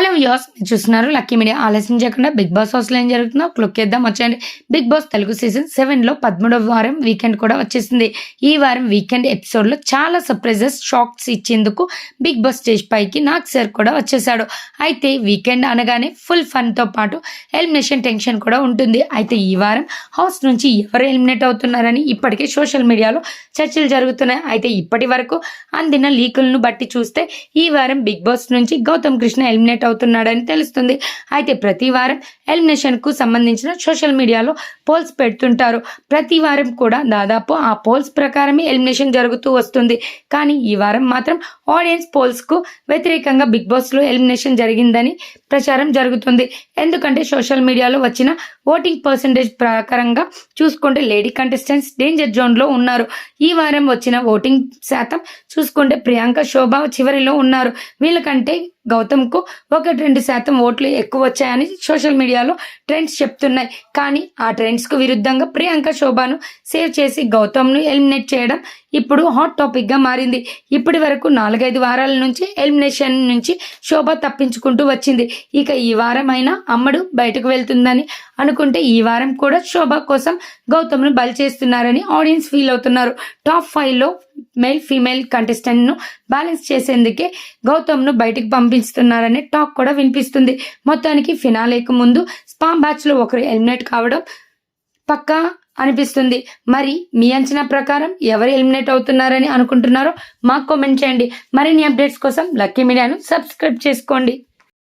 Hello యోస్ చూస్తున్నారు lucky media. ఆలస్యం చేయకుండా బిగ్ బాస్ హౌస్లో ఏం జరుగుతుందో క్లుక్ చేద్దాం. వచ్చేయండి. బిగ్ బాస్ తెలుగు సీజన్ సెవెన్లో పదమూడవ వారం వీకెండ్ కూడా వచ్చేసింది. ఈ వారం వీకెండ్ ఎపిసోడ్లో చాలా సర్ప్రైజెస్ షాక్స్ ఇచ్చేందుకు బిగ్ బాస్ స్టేజ్ పైకి నాగ్ సార్ కూడా వచ్చేసాడు అయితే వీకెండ్ అనగానే ఫుల్ ఫన్తో పాటు ఎలిమినేషన్ టెన్షన్ కూడా ఉంటుంది. అయితే ఈ వారం హౌస్ నుంచి ఎవరు ఎలిమినేట్ అవుతున్నారని ఇప్పటికే సోషల్ మీడియాలో చర్చలు జరుగుతున్నాయి. అయితే ఇప్పటి వరకు అందిన లీకులను బట్టి చూస్తే ఈ వారం బిగ్ బాస్ నుంచి గౌతమ్ కృష్ణ ఎలిమినేట్ అవుతున్నాడని తెలుస్తుంది. అయితే ప్రతి వారం ఎలిమినేషన్కు సంబంధించిన సోషల్ మీడియాలో పోల్స్ పెడుతుంటారు. ప్రతి వారం కూడా దాదాపు ఆ పోల్స్ ప్రకారమే ఎలిమినేషన్ జరుగుతూ వస్తుంది. కానీ ఈ వారం మాత్రం ఆడియన్స్ పోల్స్కు వ్యతిరేకంగా బిగ్ బాస్లో ఎలిమినేషన్ జరిగిందని ప్రచారం జరుగుతుంది. ఎందుకంటే సోషల్ మీడియాలో వచ్చిన ఓటింగ్ పర్సంటేజ్ ప్రకారంగా చూసుకుంటే లేడీ కంటెస్టెంట్స్ డేంజర్ జోన్లో ఉన్నారు. ఈ వారం వచ్చిన ఓటింగ్ శాతం చూసుకుంటే ప్రియాంక శోభ చివరిలో ఉన్నారు. వీళ్ళకంటే గౌతమ్కు ఒకటి రెండు శాతం ఓట్లు ఎక్కువ వచ్చాయని సోషల్ మీడియాలో ట్రెండ్స్ చెప్తున్నాయి. కానీ ఆ ట్రెండ్స్కు విరుద్ధంగా ప్రియాంక శోభను సేవ్ చేసి గౌతమ్ను ఎలిమినేట్ చేయడం ఇప్పుడు హాట్ టాపిక్గా మారింది. ఇప్పటి వరకు నాలుగైదు వారాల నుంచి ఎలిమినేషన్ నుంచి శోభ తప్పించుకుంటూ వచ్చింది. ఇక ఈ వారం అయినా అమ్మడు బయటకు వెళ్తుందని అనుకుంటే ఈ వారం కూడా శోభ కోసం గౌతమ్ను బలి చేస్తున్నారని ఆడియన్స్ ఫీల్ అవుతున్నారు. టాప్ ఫైవ్లో మేల్ ఫీమేల్ కంటెస్టెంట్ను బ్యాలెన్స్ చేసేందుకే గౌతమ్ను బయటకు పంపిస్తున్నారనే టాక్ కూడా వినిపిస్తుంది. మొత్తానికి ఫినాలేకు ముందు స్పామ్ బ్యాచ్లో ఒకరు ఎలిమినేట్ కావడం పక్కా అనిపిస్తుంది. మరి మీ అంచనా ప్రకారం ఎవరు ఎలిమినేట్ అవుతున్నారని అనుకుంటున్నారో మాకు కామెంట్ చేయండి. మరిన్ని అప్డేట్స్ కోసం లక్కీ మీడియాను సబ్స్క్రైబ్ చేసుకోండి.